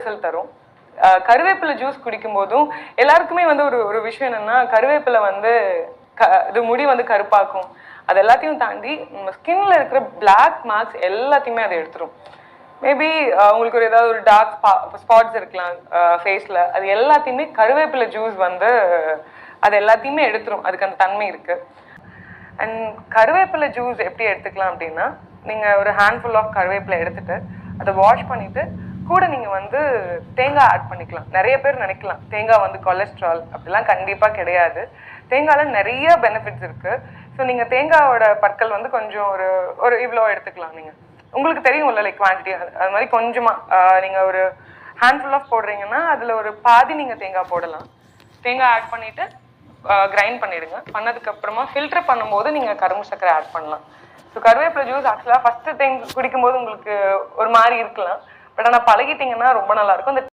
Result தரும். கருவேப்பிலை juice குடிக்கும் போதும் எல்லாருக்குமே வந்து ஒரு ஒரு விஷயம் என்னன்னா கருவேப்பிலை வந்து க இது முடி வந்து கருப்பாக்கும். அது எல்லாத்தையும் தாண்டி நம்ம ஸ்கின்ல இருக்கிற பிளாக் மார்க்ஸ் எல்லாத்தையுமே அதை எடுத்துரும். மேபி உங்களுக்கு ஒரு ஏதாவது ஒரு டார்க் ஸ்பாட்ஸ் இருக்கலாம் ஃபேஸில் அது எல்லாத்தையுமே கருவேப்பிலை ஜூஸ் வந்து அது எல்லாத்தையுமே எடுத்துரும். அதுக்கு அந்த தன்மை இருக்கு. அண்ட் கருவேப்பிலை ஜூஸ் எப்படி எடுத்துக்கலாம் அப்படின்னா நீங்கள் ஒரு ஹேண்ட்ஃபுல் ஆஃப் கருவேப்பிலை எடுத்துட்டு அதை வாஷ் பண்ணிட்டு கூட நீங்கள் வந்து தேங்காய் ஆட் பண்ணிக்கலாம். நிறைய பேர் நினைக்கலாம் தேங்காய் வந்து கொலஸ்ட்ரால் அப்படிலாம் கண்டிப்பாக கிடையாது. தேங்காயில் நிறைய பெனிஃபிட்ஸ் இருக்கு. ஸோ நீங்கள் தேங்காயோட பற்கள் வந்து கொஞ்சம் ஒரு ஒரு இவ்வளோ எடுத்துக்கலாம் நீங்கள் உங்களுக்கு தெரியும் இல்லை லைக் குவான்டிட்டி அது மாதிரி கொஞ்சமாக நீங்கள் ஒரு ஹேண்ட்ஃபுல் ஆஃப் போடுறீங்கன்னா அதில் ஒரு பாதி நீங்கள் தேங்காய் போடலாம். தேங்காய் ஆட் பண்ணிட்டு கிரைண்ட் பண்ணிடுங்க. பண்ணதுக்கு அப்புறமா ஃபில்டர் பண்ணும்போது நீங்க கரும்பு சர்க்கரை ஆட் பண்ணலாம். ஸோ கருவேப்பிலை ஜூஸ் ஆக்சுவலாக ஃபர்ஸ்ட் தேங்க் குடிக்கும்போது உங்களுக்கு ஒரு மாதிரி இருக்கலாம். பட் ஆனால் பழகிட்டீங்கன்னா ரொம்ப நல்லாயிருக்கும் இந்த அந்த